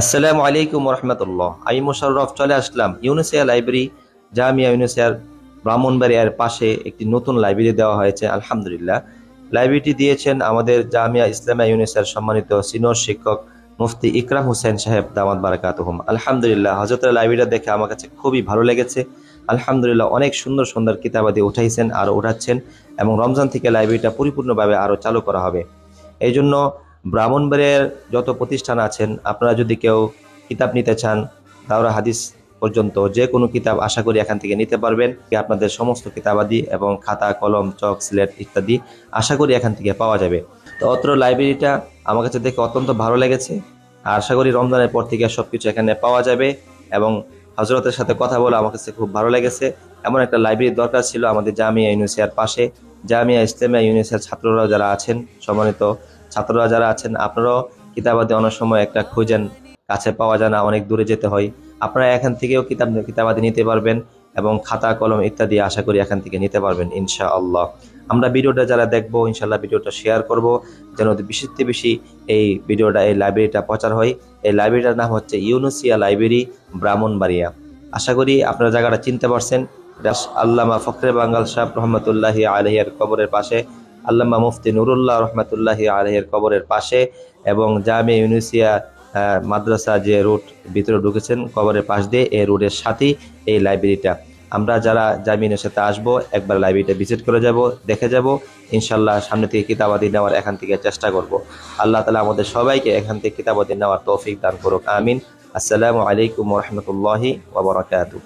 আসসালামু আলাইকুম রহমতুল্লাহ আমি মোশাররফ চলে আসলাম ইউনিসিয়া লাইব্রেরি, জামিয়া ইউনিসিয়ার ব্রাহ্মণবাড়িয়ার পাশে একটি নতুন লাইব্রেরি দেওয়া হয়েছে, আলহামদুলিল্লাহ। লাইব্রেরিটি দিয়েছেন আমাদের জামিয়া ইসলামিয়া ইউনিসিয়ার সম্মানিত সিনিয়র শিক্ষক মুফতি ইকরাম হুসেন সাহেব, দামাত বারাকাতুহুম। আলহামদুলিল্লাহ হজরতের লাইব্রেরিটা দেখে আমার কাছে খুবই ভালো লেগেছে। আলহামদুলিল্লাহ, অনেক সুন্দর সুন্দর কিতাবাদি উঠাইছেন আর উঠাচ্ছেন এবং রমজান থেকে লাইব্রেরিটা পরিপূর্ণভাবে আরও চালু করা হবে। এই জন্য ব্রাহ্মণবাড়িয়ার যত প্রতিষ্ঠান আছেন, আপনারা যদি কেউ কিতাব নিতে চান, দাওরা হাদিস পর্যন্ত যে কোনো কিতাব আশা করি এখান থেকে নিতে পারবেন। আপনাদের সমস্ত কিতাবাদি এবং খাতা, কলম, চক, স্লেট ইত্যাদি আশা করি এখান থেকে পাওয়া যাবে। তো অত্র লাইব্রেরিটা আমার কাছে দেখে অত্যন্ত ভালো লেগেছে। আর আশা করি রমজানের পর থেকে সব কিছু এখানে পাওয়া যাবে এবং হজরতের সাথে কথা বলে আমার কাছে খুব ভালো লেগেছে। এমন একটা লাইব্রেরির দরকার ছিল আমাদের জামিয়া ইউনিভার্সিটির পাশে। জামিয়া ইসলামিয়া ইউনিভার্সিটির ছাত্ররা যারা আছেন, সম্মানিত ছাত্ররা যারা আছেন, আপনারাও কিতাবাদি অনেক সময় একটা খুঁজেন, কাছে পাওয়া যায় না, অনেক দূরে যেতে হয়। আপনারা এখান থেকেও কিতাব কিতাবাদি নিতে পারবেন এবং খাতা, কলম ইত্যাদি আশা করি এখান থেকে নিতে পারবেন ইনশা আল্লাহ আমরা ভিডিওটা যারা দেখব ইনশাল্লাহ ভিডিওটা শেয়ার করব, যেন বেশি থেকে বেশি এই ভিডিওটা, এই লাইব্রেরিটা প্রচার হয়। এই লাইব্রেরিটার নাম হচ্ছে ইউনুসিয়া লাইব্রেরি, ব্রাহ্মণবাড়িয়া। আশা করি আপনারা জায়গাটা চিনতে পারছেন। আল্লামা ফখরে বাঙ্গাল সাহেব রহমতুল্লাহি আলহিয়ার কবরের পাশে আল্লামা মুফতি নুরুল্লাহ রহমতুল্লাহি আলহের কবরের পাশে এবং জামে ইউনিসিয়া মাদ্রাসা যে রুট ভিতরে ঢুকেছেন, কবরের পাশ দিয়ে এই রোডের সাথেই এই লাইব্রেরিটা। আমরা যারা জামিনের সাথে আসব, একবার লাইব্রেরিটা ভিজিট করে যাব, দেখে যাব। ইনশাল্লাহ সামনে থেকে কিতাবাদি নেওয়ার এখান থেকে চেষ্টা করব। আল্লাহ তালা আমাদের সবাইকে এখান থেকে কিতাবাদি নেওয়ার তৌফিক দান করুক। আমিন। আসসালামু আলাইকুম রহমতুল্লাহি ওবরাকাতু